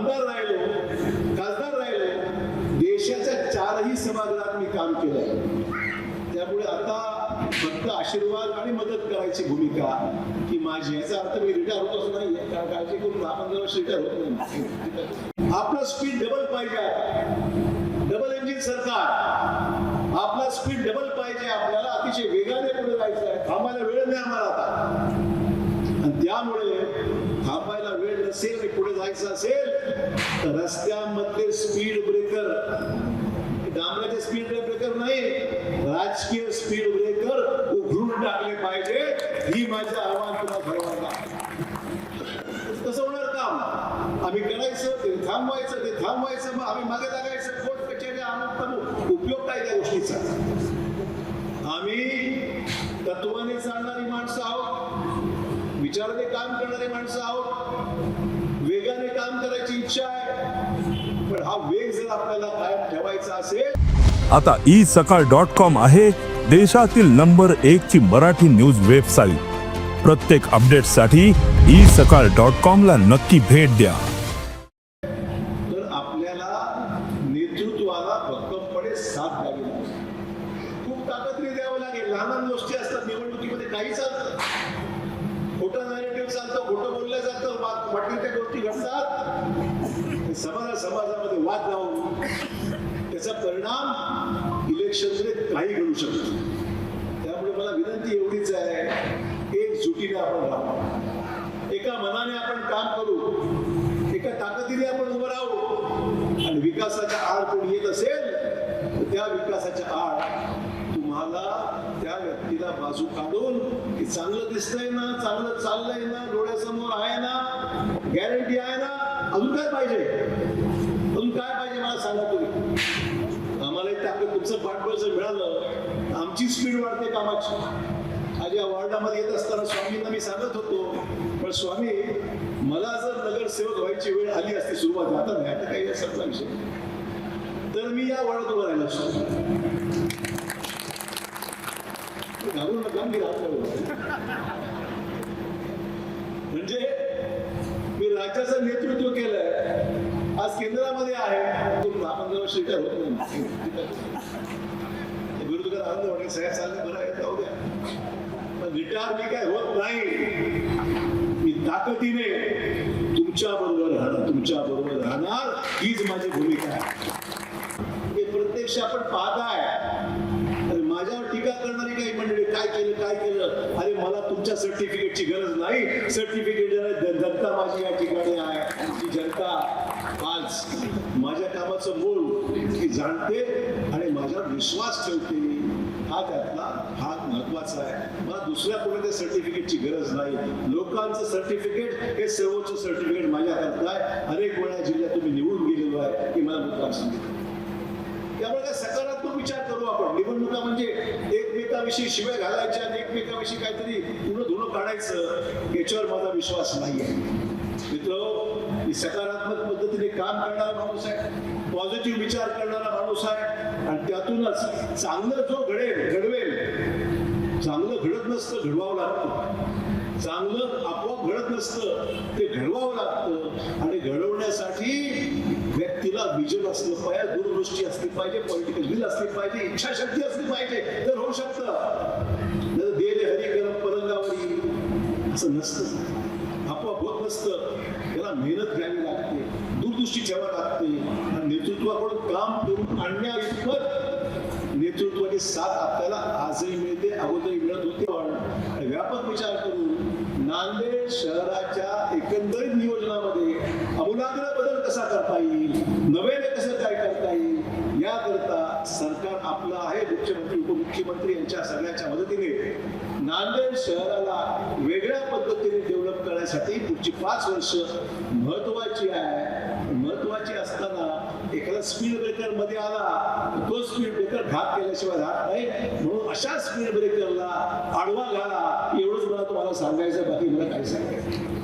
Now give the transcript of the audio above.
आमदार राहिलो खासदार राहिलो देशाच्या चारही सभागृहात मी काम केलंय त्यामुळे आता फक्त आशीर्वाद आणि मदत करायची भूमिका की माझी याचा अर्थ मी रिटायर होत असं नाही कारण काळजी करून दहा पंधरा वर्ष रिटायर होत नाही. आपलं स्पीड डबल पाहिजे डबल इंजिन सरकार. आपला स्पीड डबल पाहिजे. आपल्याला अतिशय वेगाने पुढे जायचं आहे. थांबायला वेळ नाही आम्हाला आता. आणि त्यामुळे असेल आणि पुढे जायचं असेल तर रस्त्यामध्ये स्पीड ब्रेकर डांबराचे स्पीड ब्रेकर नाही राजकीय स्पीड ब्रेकर उघडून टाकले पाहिजे ही माझं आव्हान तुला सर्वांना. कसं होणार काम. आम्ही करायचं ते थांबवायचं ते थांबवायचं मग आम्ही मागे लागायचं कोर्ट कचेरी आनंद उपयोग काय त्या गोष्टीचा? आम्ही तत्वाने चालणारी माणसं आहोत. विचाराने काम करणारी माणसं आहोत. वेगाने काम करायची इच्छा आहे. पण हा वेग जर आपल्याला कायम ठेवायचा असेल. आता ई सकाळ डॉट कॉम आहे देशातील नंबर एक ची मराठी न्यूज वेबसाईट प्रत्येक अपडेटसाठी ई सकाळ डॉट कॉम ला नक्की भेट द्या. तर आपल्याला नेतृत्वाला भक्कमपणे साथ द्यावी लागेल. खूप ताकदरी द्यावं लागेल. लहान गोष्टी असतात. निवडणुकीमध्ये काही चालतं समाजामध्ये वाद लावून त्याचा परिणाम इलेक्शनमध्ये काही घडू शकतो. त्यामुळे मला विनंती एवढीच आहे एकजुटीने आपण राहू एका मनाने आपण काम करू एका ताकदीने आपण उभं राहू आणि विकासाच्या आड कोणी येत असेल तर त्या विकासाच्या आड तुम्हाला त्या व्यक्तीला बाजू काढून की चांगलं दिसतंय ना चांगलं चाललंय ना डोळ्यासमोर आहे ना गॅरंटी आहे ना अजून काय पाहिजे अजून काय पाहिजे मला सांगा तुम्ही तुमचं पाठबळ जर मिळालं आमची स्पीड वाढते कामाची. आज या वॉर्डामध्ये येत असताना स्वामींना मी सांगत होतो पण स्वामी मला जर नगरसेवक व्हायची वेळ आली असती सुरुवात आता नाही आता काही असला विषय तर मी या वॉर्डात उभं राहिलो असतो. घालून नका मी म्हणजे मी राज्याचं नेतृत्व केलंय आज केंद्रामध्ये आहे. तो दहा पंधरा वर्ष रिटायर होत. नाही विरोधकात आनंद वाटेल साहेब चाललं बरं आहे जाऊ द्या. पण रिटायर मी काय होत नाही. मी ताकदीने तुमच्या बरोबर राहणार तुमच्या बरोबर राहणार. हीच माझी भूमिका आहे. हे प्रत्यक्ष आपण पाहताय. अरे माझ्यावर टीका करणारी काही मंडळी काय केलं काय केलं? अरे मला तुमच्या सर्टिफिकेटची गरज नाही. सर्टिफिकेट जनता माझी या ठिकाणी आहे. ती जनता आज माझ्या कामाचं मूळ ही जाणते आणि माझ्यावर विश्वास ठेवते हा त्यातला भाग महत्त्वाचा आहे. मला दुसऱ्या कोणाच्या सर्टिफिकेटची गरज नाही. लोकांचं सर्टिफिकेट हे सर्वोच्च सर्टिफिकेट माझ्या हातात आहे. अनेक वेळा जिल्ह्यात तुम्ही निवडून गेलेलो आहे की मला मुद्दाम सांगितलं. त्यामुळे काय सकारात्मक विचार करू आपण. निवडणुका म्हणजे एकमेकाविषयी शिव्या घालायच्या आणि एकमेकाविषयी काहीतरी पूर्ण धुणं काढायचं. याच्यावर माझा विश्वास नाही आहे मित्र सकारात्मक पद्धतीने काम करणारा माणूस आहे पॉझिटिव्ह विचार करणारा माणूस आहे आणि त्यातूनच चांगलं जो घडेल घडवेल चांगलं घडत नसतं घडवावं लागतं. चांगलं आपोआप घडत नसतं ते घडवावं लागतं. आणि घडवण्यासाठी व्यक्तीला विजन असलं पाहिजे दूरदृष्टी असली पाहिजे पॉलिटिकल विल असली पाहिजे इच्छाशक्ती असली पाहिजे तर होऊ शकतं. देले दे हरी गरम पलंगावरी असं नसतं. आपोआप होत नसतं. त्याला मेहनत घ्यावी लागते. दूरदृष्टी ठेवा लागते नेतृत्वाकडून काम करून आणण्या इतपत नेतृत्वाची साथ आपल्याला आजही मिळते अगोदरही मिळत होते. पण व्यापक विचार करून नांदेड शहराच्या एकंदरीत नियोजनामध्ये अमूलाग्र बदल कसा करता येईल नव्याने कसं काय करता येईल याकरता सरकार आपलं आहे मुख्यमंत्री उपमुख्यमंत्री यांच्या सगळ्याच्या मदतीने नांदेड शहराला वेगळ्या पद्धतीने डेव्हलप करण्यासाठी पुढची पाच वर्ष महत्वाची आहे. एखादा स्पीड ब्रेकरमध्ये आला तो स्पीड ब्रेकर घात केल्याशिवाय राहत नाही. म्हणून अशा स्पीड ब्रेकरला आडवा घाला. एवढंच मला तुम्हाला सांगायचं बाकी मला काही सांगायचं